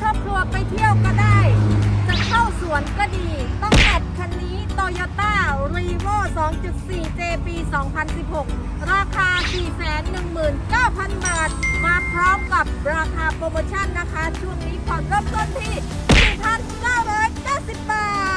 ครอบครัวไปเที่ยวก็ได้ จะเข้าสวนก็ดี ต้องแัดคันนี้ Toyota r e v o 2.4 J ปี 2016 ราคา 419,000 บาท มาพร้อมกับราคาโปรโมชั่นนะคะ ช่วงนี้ผ่อนเริ่มต้นที่ 4,990 บาท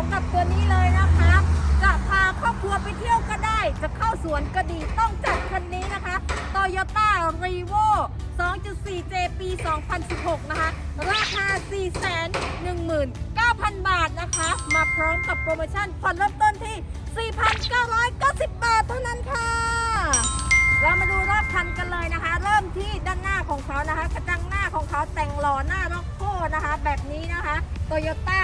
อมกับตัวนี้เลยนะคะ จะพาครอบครัวไปเที่ยวก็ได้ จะเข้าสวนก็ดีต้องจัดคันนี้นะคะ Toyota r e v o 2.4J ปี 2016 นะคะ ราคา 419,000 บาทนะคะ มาพร้อมกับโปรโมชั่นผ่อนเริ่มต้นที่ 4,990 บาทเท่านั้นค่ะ เรามาดูรอบคันกันเลยนะคะ เริ่มที่ด้านหน้าของเขานะคะ กระจังหน้าของเขาแต่งหล่อหน้าล็อกโก้นะคะ แบบนี้นะคะโตโยต้า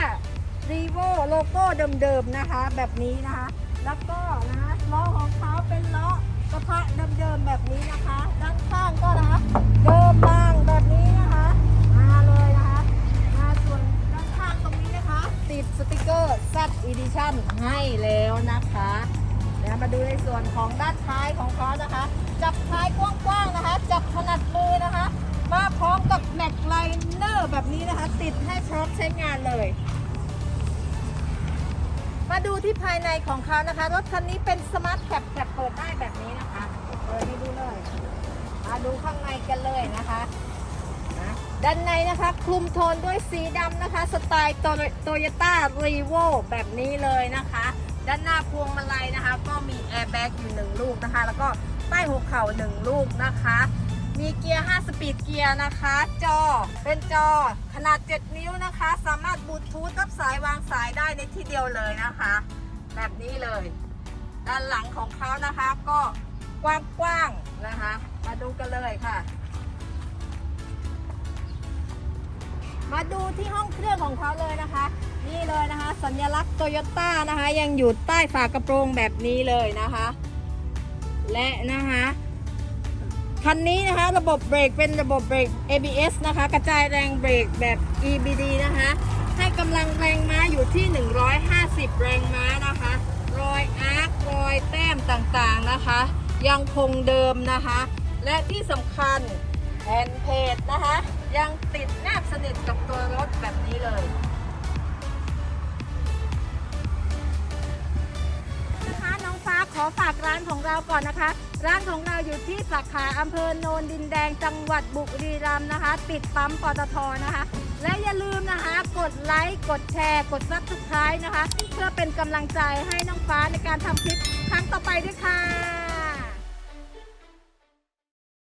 รีโวโลโก้เดิมๆนะคะ แบบนี้นะคะ แล้วก็นะล้อของเขาเป็นล้อกระทะเดิมๆแบบนี้นะคะด้านข้างก็นะคะเดิมบางแบบนี้นะคะ มาเลยนะคะมาส่วนด้านข้างตรงนี้นะคะ ติดสติกเกอร์ Z Edition ให้แล้วนะคะเดี๋ยวมาดูในส่วนของด้านท้ายของเขานะคะ จับท้ายกว้างๆนะคะ จับถนัดมือนะคะ มาพร้อมกับแม็กไลเนอร์แบบนี้นะคะ ติดให้พร้อมใช้งานเลย มาดูที่ภายในของเขานะคะ รถคันนี้เป็นสมาร์ทแคปแคปเปิดได้แบบนี้นะคะเปิดให้ดูเลยมาดูข้างในกันเลยนะคะนะด้านในนะคะคลุมโทนด้วยสีดำนะคะ สไตล์โตโยต้ารีโวแบบนี้เลยนะคะ ด้านหน้าพวงมาลัยนะคะ ก็มีแอร์แบ็กอยู่หนึ่งลูกนะคะ แล้วก็ใต้หัวเข่าหนึ่งลูกนะคะ มีเกียร์ 5 สปีดเกียร์นะคะ จอ เป็นจอขนาด 7 นิ้วนะคะ สามารถบลูทูธรับสายวางสายได้ในที่เดียวเลยนะคะ แบบนี้เลย ด้านหลังของเขานะคะก็กว้างๆนะคะ มาดูกันเลยค่ะ มาดูที่ห้องเครื่องของเขาเลยนะคะ นี่เลยนะคะ สัญลักษณ์โตโยต้านะคะ ยังอยู่ใต้ฝากระโปรงแบบนี้เลยนะคะ และนะคะ คันนี้นะคะ ระบบเบรกเป็นระบบเบรก ABS นะคะ กระจายแรงเบรกแบบ EBD นะคะ ให้กำลังแรงม้าอยู่ที่ 150 แรงม้านะคะ รอยอาร์ครอยแต้มต่างๆนะคะ ยังคงเดิมนะคะ และที่สำคัญแผ่นเพจนะคะ ยังติดแนบสนิทกับตัวรถแบบนี้เลย ขอฝากร้านของเราก่อนนะคะ ร้านของเราอยู่ที่สาขาอำเภอโนนดินแดงจังหวัดบุรีรัมย์นะคะ ติดปั๊มปตทนะคะ และอย่าลืมนะคะ กดไลค์กดแชร์ กดซับสไครต์นะคะ เพื่อเป็นกำลังใจให้น้องฟ้าในการทำคลิปครั้งต่อไปด้วยค่ะ